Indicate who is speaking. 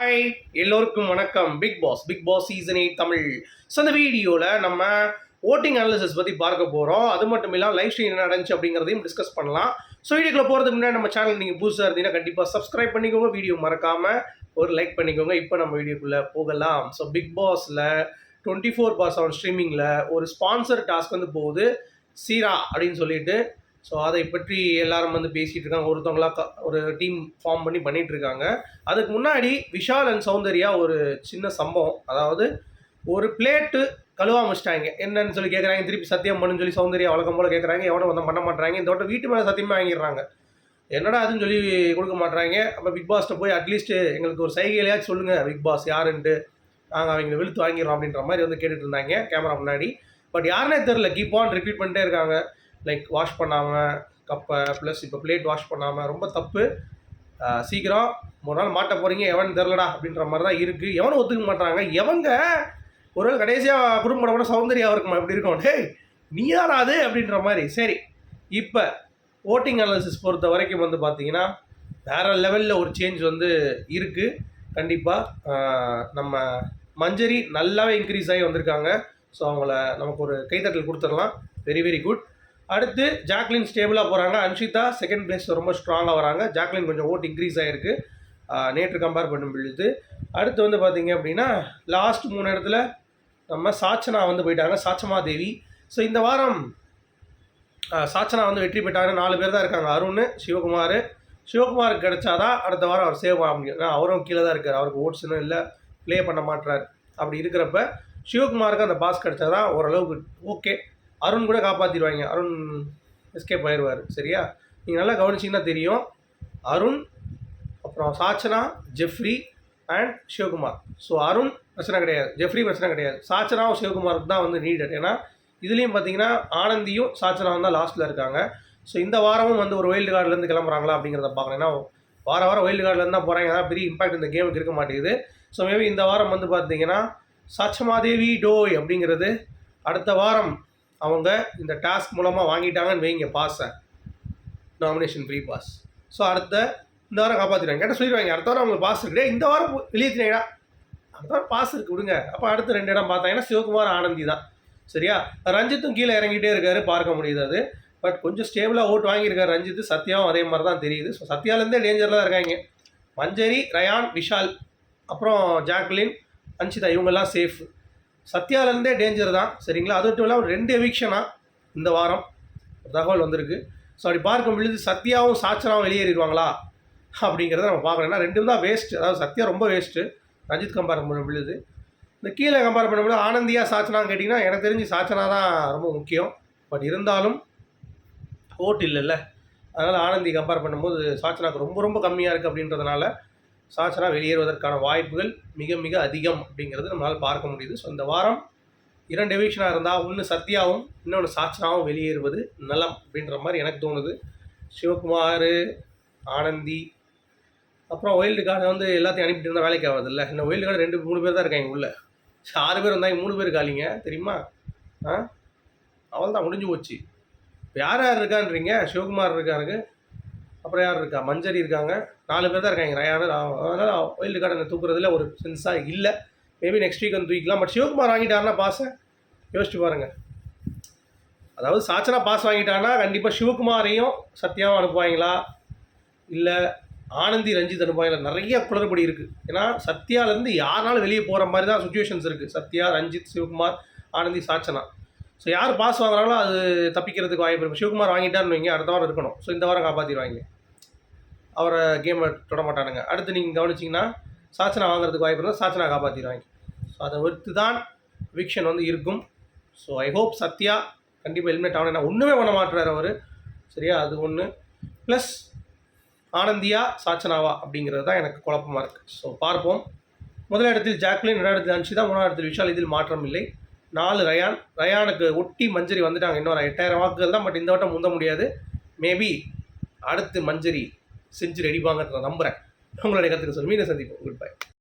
Speaker 1: Hi எல்லோருக்கும் வணக்கம். Bigg Boss Bigg Boss season eight Tamil. So அந்த வீடியோவில் நம்ம ஓட்டிங் அனாலிசிஸ் பற்றி பார்க்க போகிறோம் அது மட்டும் இல்லாமல் லைவ் ஸ்ட்ரீம் என்ன நடந்துச்சு அப்படிங்கிறதையும் டிஸ்கஸ் பண்ணலாம். ஸோ வீடியோக்குள்ள போகிறதுக்கு முன்னாடி நம்ம சேனல் நீங்கள் புதுசாக இருந்தீங்கன்னா கண்டிப்பாக சப்ஸ்கிரைப் பண்ணிக்கோங்க. வீடியோ மறக்காமல் ஒரு லைக் பண்ணிக்கோங்க. இப்போ நம்ம வீடியோக்குள்ளே போகலாம். ஸோ பிக் பாஸில் டுவெண்ட்டி ஃபோர் பார் செவன் ஸ்ட்ரீமிங்கில் ஒரு ஸ்பான்சர் டாஸ்க் வந்து போகுது. சீரா அப்படின்னு சொல்லிட்டு ஸோ அதை பற்றி எல்லாரும் வந்து பேசிகிட்டு இருக்காங்க ஒருத்தவங்களா க- ஒரு டீம் ஃபார்ம் பண்ணி பண்ணிட்டு இருக்காங்க. அதுக்கு முன்னாடி விஷால் அண்ட் சௌந்தர்யா ஒரு சின்ன சம்பவம். அதாவது ஒரு பிளேட்டு கழுவா வச்சிட்டாங்க என்னன்னு சொல்லி கேட்குறாங்க திருப்பி சத்தியம் பண்ணுன்னு சொல்லி சௌந்தர்யா வழக்கம் போல் கேட்குறாங்க எவனும் வந்து பண்ண மாட்டாங்க இந்த வட்டம் வீட்டு மேலே சத்தியமே வாங்கிடுறாங்க. என்னடா அதுன்னு சொல்லி கொடுக்க மாட்டுறாங்க அப்போ பிக் பாஸ்ட்டை போய் அட்லீஸ்ட் எங்களுக்கு ஒரு சைகையிலையாச்சும் சொல்லுங்கள் பிக் பாஸ் யாருன்ட்டு. நாங்கள் அவங்க வெளுத்து வாங்கிடுறோம் அப்படின்ற மாதிரி வந்து கேட்டுட்டு இருந்தாங்க கேமரா முன்னாடி. பட் யாருனே தெரில கீப் ஆன் ரிப்பீட் பண்ணிட்டே இருக்காங்க. லைக் வாஷ் பண்ணாமல் கப்பை ப்ளஸ் இப்போ பிளேட் வாஷ் பண்ணாமல் ரொம்ப தப்பு. சீக்கிரம் ஒரு நாள் மாட்ட போகிறீங்க எவன் தெரிலடா அப்படின்ற மாதிரி தான் இருக்குது எவனும் ஒத்துக்க மாட்டாங்க எவங்க ஒரு கடைசியாக குடும்பம் கூட சௌந்தர்யா இருக்குமா எப்படி இருக்கும்? டேய் நீ அப்படின்ற மாதிரி. சரி இப்போ ஓட்டிங் அனாலிசிஸ் பொறுத்த வரைக்கும் வந்து பார்த்தீங்கன்னா வேறு லெவலில் ஒரு சேஞ்ச் வந்து இருக்குது கண்டிப்பாக நம்ம மஞ்சரி நல்லாவே இன்க்ரீஸ் ஆகி வந்திருக்காங்க. ஸோ அவங்கள நமக்கு ஒரு கைத்தட்டல் கொடுத்துடலாம். வெரி வெரி குட் அடுத்து ஜாக்லின் ஸ்டேபிளாக போகிறாங்க அன்ஷிதா செகண்ட் பிளேஸ் ரொம்ப ஸ்ட்ராங்காக வராங்க. ஜாக்லின் கொஞ்சம் ஓட் இன்க்ரீஸ் ஆகிருக்கு நேற்று கம்பேர் பண்ணும் பொழுது அடுத்து வந்து பார்த்தீங்க அப்படின்னா லாஸ்ட் மூணு இடத்துல நம்ம சாச்சனா வந்து போயிட்டாங்க. சாச்சமா தேவி. ஸோ இந்த வாரம் சாச்சனா வந்து வெற்றி பெற்றாங்க நாலு பேர் தான் இருக்காங்க. அருண் சிவகுமார். சிவகுமாருக்கு கிடைச்சாதான் அடுத்த வாரம் அவர் சேவ் ஆக முடியும். ஏன்னா அவரும் கீழே தான் இருக்கார். அவருக்கு ஓட்ஸ் இன்னும் இல்லை. ப்ளே பண்ண மாட்றாரு. அப்படி இருக்கிறப்ப சிவகுமாருக்கு அந்த பாஸ் கிடைச்சாதான் ஓரளவுக்கு ஓகே அருண் கூட காப்பாற்றிடுவாங்க அருண் எஸ்கேப் ஆயிடுவார் சரியா? நீங்கள் நல்லா கவனிச்சிங்கன்னா தெரியும். அருண் அப்புறம் சாச்சனா ஜெஃப்ரி அண்ட் சிவகுமார். ஸோ அருண் பிரச்சனை கிடையாது. ஜெஃப்ரி பிரச்சனை கிடையாது. சாச்சனாவும் சிவகுமாருக்கு தான் வந்து நீடட் ஏன்னா இதுலேயும் பார்த்தீங்கன்னா ஆனந்தியும் சாச்சனாவும் தான் லாஸ்ட்டில் இருக்காங்க. ஸோ இந்த வாரமும் வந்து ஒரு வைல்டு கார்டுலேருந்து கிளம்புறாங்களா அப்படிங்கிறத பார்க்கலாம் ஏன்னா வார வாரம் வைல்டு கார்டுலேருந்து தான் போகிறாங்க அதான் பெரிய இம்பாக்ட் இந்த கேமுக்கு இருக்க மாட்டேங்குது. ஸோ மேபி இந்த வாரம் வந்து பார்த்தீங்கன்னா சச்சமாதேவி டோய் அப்படிங்கிறது அடுத்த வாரம் அவங்க இந்த டாஸ்க் மூலமாக வாங்கிட்டாங்கன்னு வைங்க பாஸை நாமினேஷன் ஃப்ரீ பாஸ் ஸோ அடுத்த இந்த வாரம் காப்பாற்றிடுவாங்க கேட்டால் சொல்லிடுவாங்க அடுத்த வாரம் அவங்களுக்கு பாஸ் இருக்கு. இந்த வாரம் வெளியேற்றினேடா அடுத்த வாரம் பாஸ் இருக்கு விடுங்க. அப்போ அடுத்த ரெண்டு இடம் பார்த்தாங்கன்னா சிவகுமார் ஆனந்தி தான். சரியா? ரஞ்சித்தும் கீழே இறங்கிட்டே இருக்காரு பார்க்க முடியுது அது. பட் கொஞ்சம் ஸ்டேபிளாக ஓட்டு வாங்கியிருக்காரு ரஞ்சித் சத்யாவும் அதே மாதிரி தான் தெரியுது. ஸோ சத்யாலேருந்தே டேஞ்சரில் தான் இருக்காங்க. மஞ்சரி ரயான் விஷால் அப்புறம் ஜாக்லின் அன்ஷிதா இவங்கெல்லாம் சேஃப் சத்யாலேருந்தே டேஞ்சர் தான் சரிங்களா? அது மட்டும் இல்லாமல் ரெண்டு எவிக்ஷனாக இந்த வாரம் ஒரு தகவல் வந்திருக்கு. ஸோ அப்படி பார்க்கும் பொழுது சத்யாவும் சாச்சராவும் வெளியேறிடுவாங்களா? அப்படிங்கிறத நம்ம பார்க்குறோம் ஏன்னா ரெண்டும் தான் வேஸ்ட் அதாவது சத்யா ரொம்ப வேஸ்ட்டு ரஞ்சித் கம்பேர் பண்ண பொழுது. இந்த கீழே கம்பேர் பண்ணும்போது ஆனந்தியா சாச்சனான்னு கேட்டிங்கன்னா எனக்கு தெரிஞ்சு சாச்சனா தான் ரொம்ப முக்கியம். பட் இருந்தாலும் ஓட்டு இல்லைல்ல. அதனால் ஆனந்தி கம்பேர் பண்ணும்போது சாச்சனாக்கு ரொம்ப ரொம்ப கம்மியாக இருக்குது அப்படின்றதுனால சாச்சனா வெளியேறுவதற்கான வாய்ப்புகள் மிக மிக அதிகம் அப்படிங்கிறது நம்மளால் பார்க்க முடியுது. ஸோ இந்த வாரம் இரண்டு டிவிஷனாக இருந்தால் ஒன்று சத்யாவும் இன்னொன்று சாச்சனாவும் வெளியேறுவது நலம் அப்படின்ற மாதிரி எனக்கு தோணுது. சிவகுமார் ஆனந்தி அப்புறம் ஒயில்டு கார்டு வந்து எல்லாத்தையும் அனுப்பிட்டு இருந்தால் வேலைக்கு ஆகாது இல்லை இந்த ஒயில்டு கார்டு ரெண்டு மூணு பேர் தான் இருக்காங்க உள்ள. ஆறு பேர் வந்தாங்க மூணு பேர் காலிங்க தெரியுமா? ஆ? அவள் தான் முடிஞ்சு போச்சு. இப்போ யார் யார் இருக்கான்றீங்க? சிவகுமார் இருக்காருக்கு அப்புறம் யார் இருக்கா? மஞ்சரி இருக்காங்க. நாலு பேர் தான் இருக்காங்க. ரயானு அதனால் ஒயில்டு கார்டு தூக்குறதுல ஒரு சென்ஸாக இல்லை. மேபி நெக்ஸ்ட் வீக் வந்து தூக்கிக்கலாம். பட் சிவகுமார் வாங்கிட்டாருன்னா பாஸை யோசிச்சு பாருங்கள் அதாவது சாச்சனா பாஸ் வாங்கிட்டான்னா கண்டிப்பாக சிவகுமாரையும் சத்யாவும் அனுப்புவாங்களா? இல்லை ஆனந்தி ரஞ்சித் அனுப்புவாங்களா? நிறைய குளறுபடி இருக்குது ஏன்னா சத்யாலேருந்து யாருனாலும் வெளியே போகிற மாதிரி தான் சுச்சுவேஷன்ஸ் இருக்குது சத்யா ரஞ்சித் சிவகுமார் ஆனந்தி சாச்சனா. ஸோ யார் பாஸ் வாங்குறாங்களோ அது தப்பிக்கிறதுக்கு வாய்ப்பு சிவகுமார் வாங்கிட்டான்னு வைங்க அடுத்த வாரம் இருக்கணும். ஸோ இந்த வாரம் காப்பாற்றிடுவாங்க அவரை கேமை தொட மாட்டானுங்க. அடுத்து நீங்கள் கவனிச்சிங்கன்னா சாச்சனா வாங்குறதுக்கு வாய்ப்பு இருந்தால் சாச்சனா காப்பாற்றிடுவாங்க ஸோ அதை ஒருத்து தான் விக்ஷன் வந்து இருக்கும். ஸோ ஐ ஹோப் சத்யா கண்டிப்பாக எலிமினேட் ஆகணும் ஏன்னா ஒன்றுமே பண்ண மாட்டுறாரு அவர். சரியா? அது ஒன்று ப்ளஸ் ஆனந்தியா சாச்சனாவா அப்படிங்கிறது தான் எனக்கு குழப்பமாக இருக்குது ஸோ பார்ப்போம். முதல் இடத்தில் ஜாக்லின் இரண்டாவது இடத்தில் அன்ஷிதா மூணாம் இடத்தில் விஷால். இதில் மாற்றம் இல்லை. நாலு ரயான். ரயானுக்கு ஒட்டி மஞ்சரி வந்துட்டாங்க. இன்னொரு எட்டாயிரம் வாக்குகள் தான் பட் இந்த வட்டம் முந்த முடியாது. மேபி அடுத்து மஞ்சரி. செஞ்சு ரெடிப்பாங்கன்ற நம்புகிறேன் உங்களுடைய கருத்துக்கு சொல்லி மீண்டும் சந்திப்போம். Good bye